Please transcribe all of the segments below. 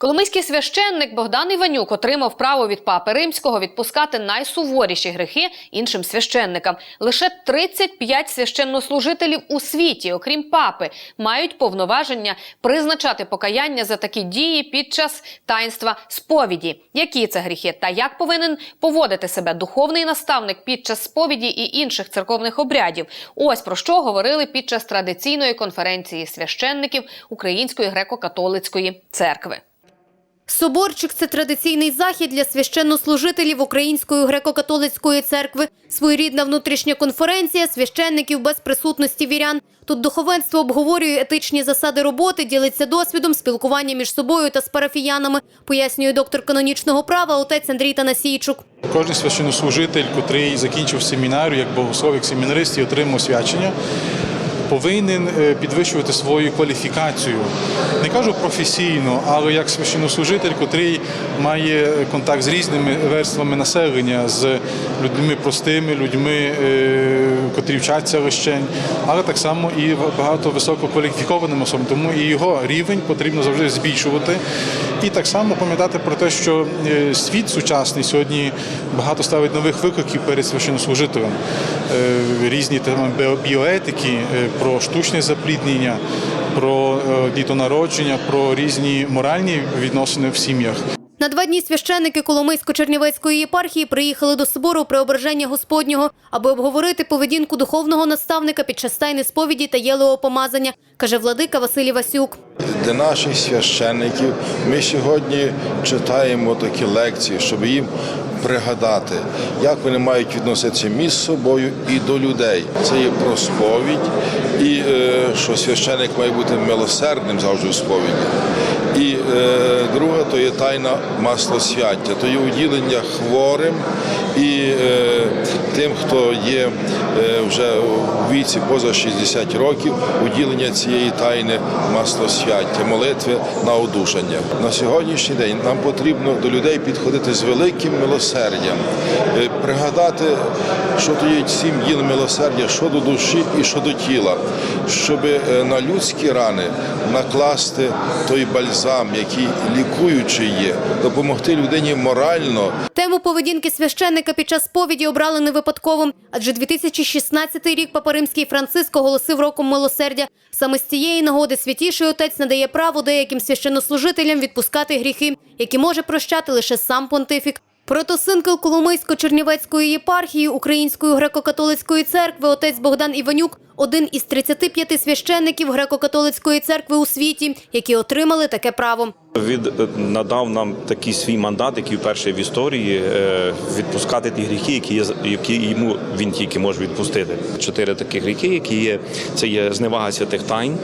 Коломийський священник Богдан Іванюк отримав право від папи римського відпускати найсуворіші грехи іншим священникам. Лише 35 священнослужителів у світі, окрім папи, мають повноваження призначати покаяння за такі дії під час таїнства сповіді. Які це гріхи та як повинен поводити себе духовний наставник під час сповіді і інших церковних обрядів? Ось про що говорили під час традиційної конференції священників Української греко-католицької церкви. Соборчик це традиційний захід для священнослужителів Української греко-католицької церкви. Своєрідна внутрішня конференція священників без присутності вірян. Тут духовенство обговорює етичні засади роботи, ділиться досвідом, спілкування між собою та з парафіянами, пояснює доктор канонічного права отець Андрій Танасійчук. Кожен священнослужитель, котрий закінчив семінарію, як богослов, як семінарист і отримав свячення, повинен е, підвищувати свою кваліфікацію. Не кажу професійно, але як священнослужитель, котрий має контакт з різними верствами населення, з людьми простими, людьми, е, котрі вчаться лищень, але так само і багато висококваліфікованим особам. Тому і його рівень потрібно завжди збільшувати. І так само пам'ятати про те, що е, світ сучасний сьогодні багато ставить нових викликів перед священнослужителем. Е, Різні теми біоетики, е, про штучне запліднення, про дітонародження, про різні моральні відносини в сім'ях. На два дні священники Коломийсько-Чернівецької єпархії приїхали до собору Преображення Господнього, аби обговорити поведінку духовного наставника під час тайни сповіді та єлеопомазання, каже владика Василій Васюк. Для наших священників ми сьогодні читаємо такі лекції, щоб їм пригадати, як вони мають відноситися між собою і до людей. Це є про сповідь, і е, що священник має бути милосердним завжди у сповіді. І е, друге то є тайна маслосвяття, то є уділення хворим і е, тим, хто є е, вже у віці поза 60 років, уділення цієї тайни маслосвяття, молитви на одушання. На сьогоднішній день нам потрібно до людей підходити з великим милосердям, е, пригадати, що то є сім діл милосердя, що до душі і що до тіла, щоб е, на людські рани накласти той бальзам, який лікуючий є, допомогти людині морально. Тему поведінки священника під час сповіді обрали не випадково, адже 2016 рік Папа Римський Франциск оголосив роком милосердя. Саме з цієї нагоди святіший отець надає право деяким священнослужителям відпускати гріхи, які може прощати лише сам понтифік. Протосинкел Коломийсько-Чернівецької єпархії Української греко-католицької церкви отець Богдан Іванюк один із 35 священників греко-католицької церкви у світі, які отримали таке право. Він е, надав нам такий свій мандат, який вперше в історії е, відпускати ті гріхи, які є які йому він тільки може відпустити. Чотири такі гріхи, які є це є зневага святих тайн,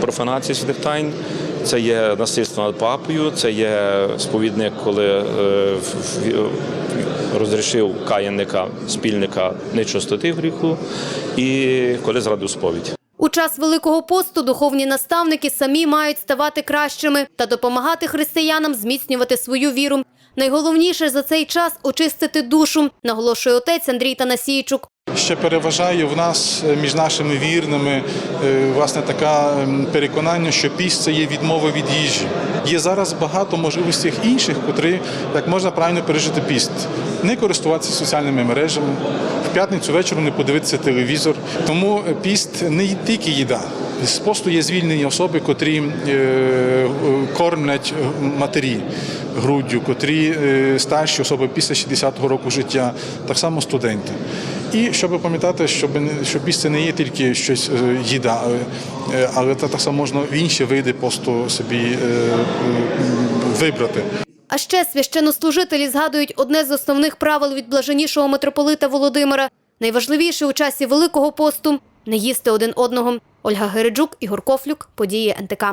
профанація святих тайн. Це є насильство над папою, це є сповідник, коли е, розрішив каянника, спільника нечистоти гріху, і коли зрадив сповідь. У час Великого посту духовні наставники самі мають ставати кращими та допомагати християнам зміцнювати свою віру. Найголовніше за цей час очистити душу, наголошує отець Андрій Танасійчук. Ще переважає в нас е, між нашими вірними е, власне таке переконання, що піст це є відмова від їжі. Є зараз багато можливостей інших, котрі як можна правильно пережити піст. Не користуватися соціальними мережами, в п'ятницю вечором не подивитися телевізор. Тому е, піст не тільки їда. З посту є звільнені особи, котрі кормлять матері груддю, котрі старші особи після 60-го року життя, так само студенти. І щоб пам'ятати, щоб що це не є тільки щось е, їда, але, е, але це так само можна інші види посту собі е, е, вибрати. А ще священнослужителі згадують одне з основних правил від блаженнішого митрополита Володимира. Найважливіше у часі Великого посту не їсти один одного. Ольга Гереджук, Ігор Кофлюк, події НТК.